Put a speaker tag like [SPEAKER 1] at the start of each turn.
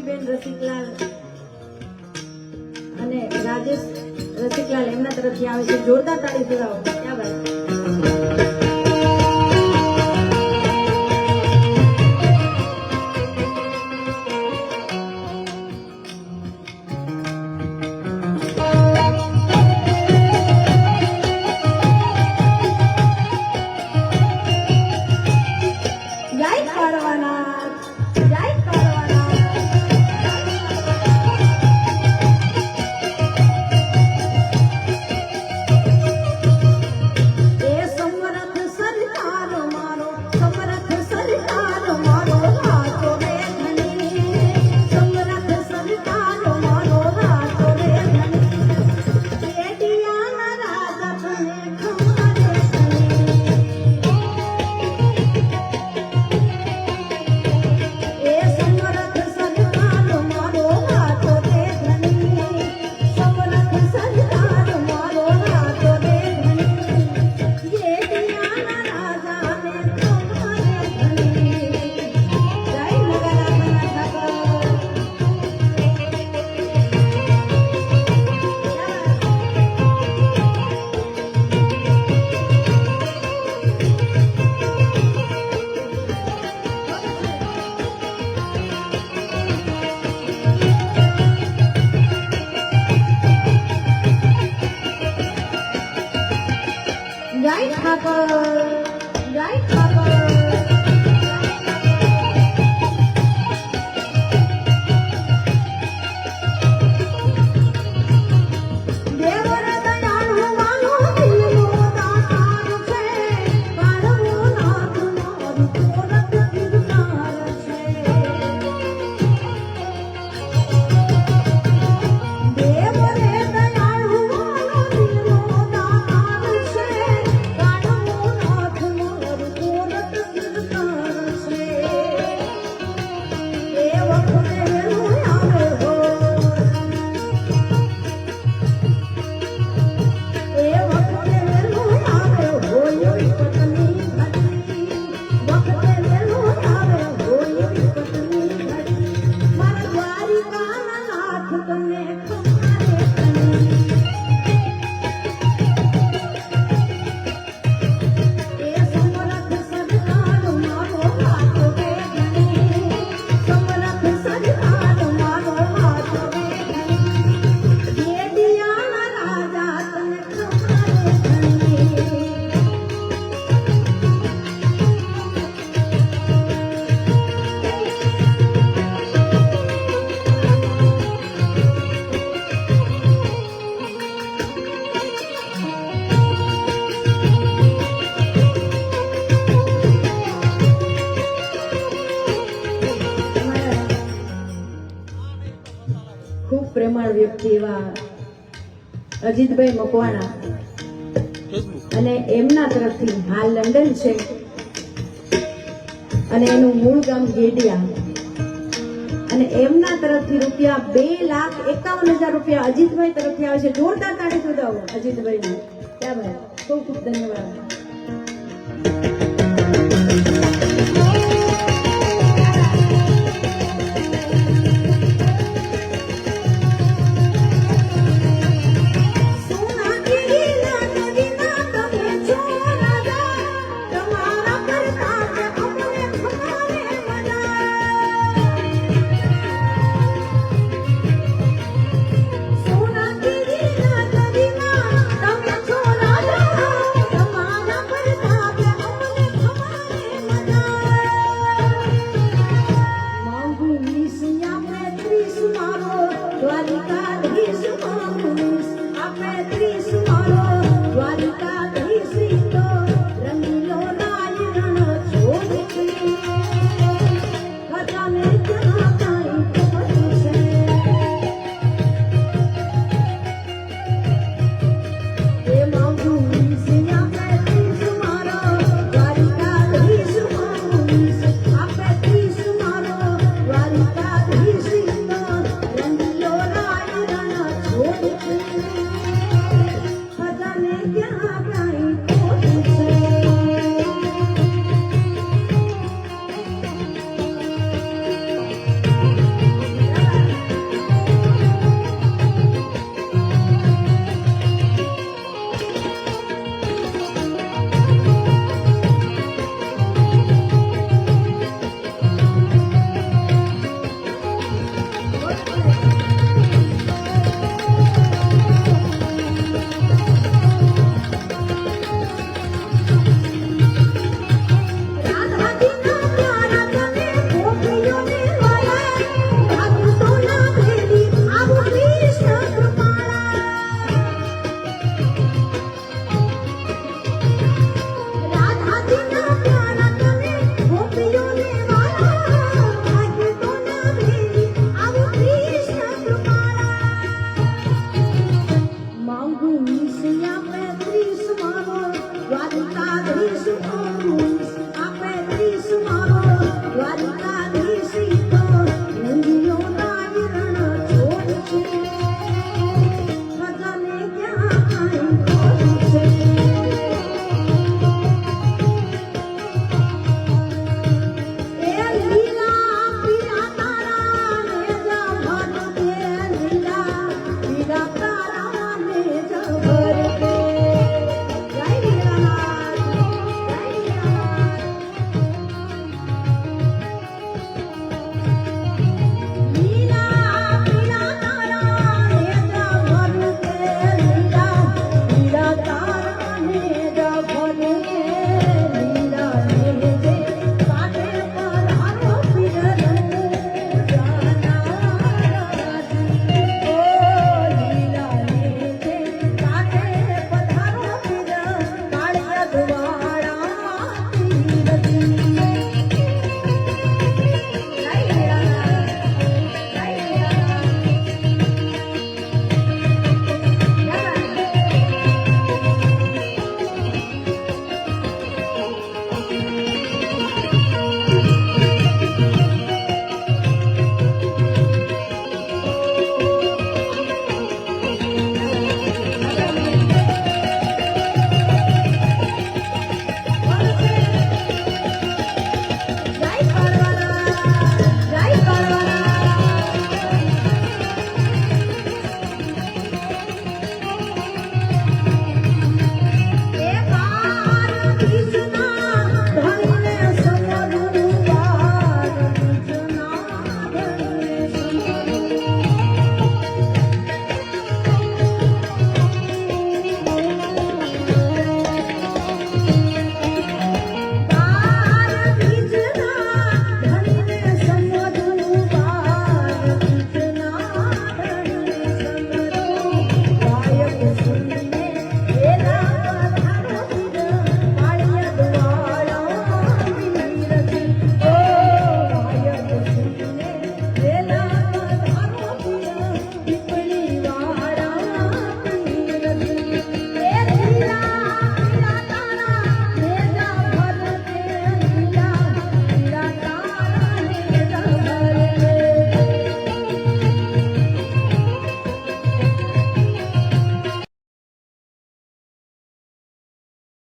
[SPEAKER 1] બેન રસિકલાલ અને રાજેશ રસિકલાલ એમના તરફથી આવે છે. જોરદાર તાળી ફેરાવો Oh. એવા અજીતભાઈ મકવાણા. અને એમના તરફથી હાલ લંડન છે. અને એનું મૂળ ગામ ગેડિયા. અને એમના તરફથી રૂપિયા બે લાખ એકાવન હજાર રૂપિયા અજીતભાઈ તરફથી આવે છે. જોરદાર તાળી સુધાવો અજીતભાઈનું. ક્યાં ભાઈ ખૂબ ખૂબ ધન્યવાદ. Guarita, isso vamos, a Pedrinho morou,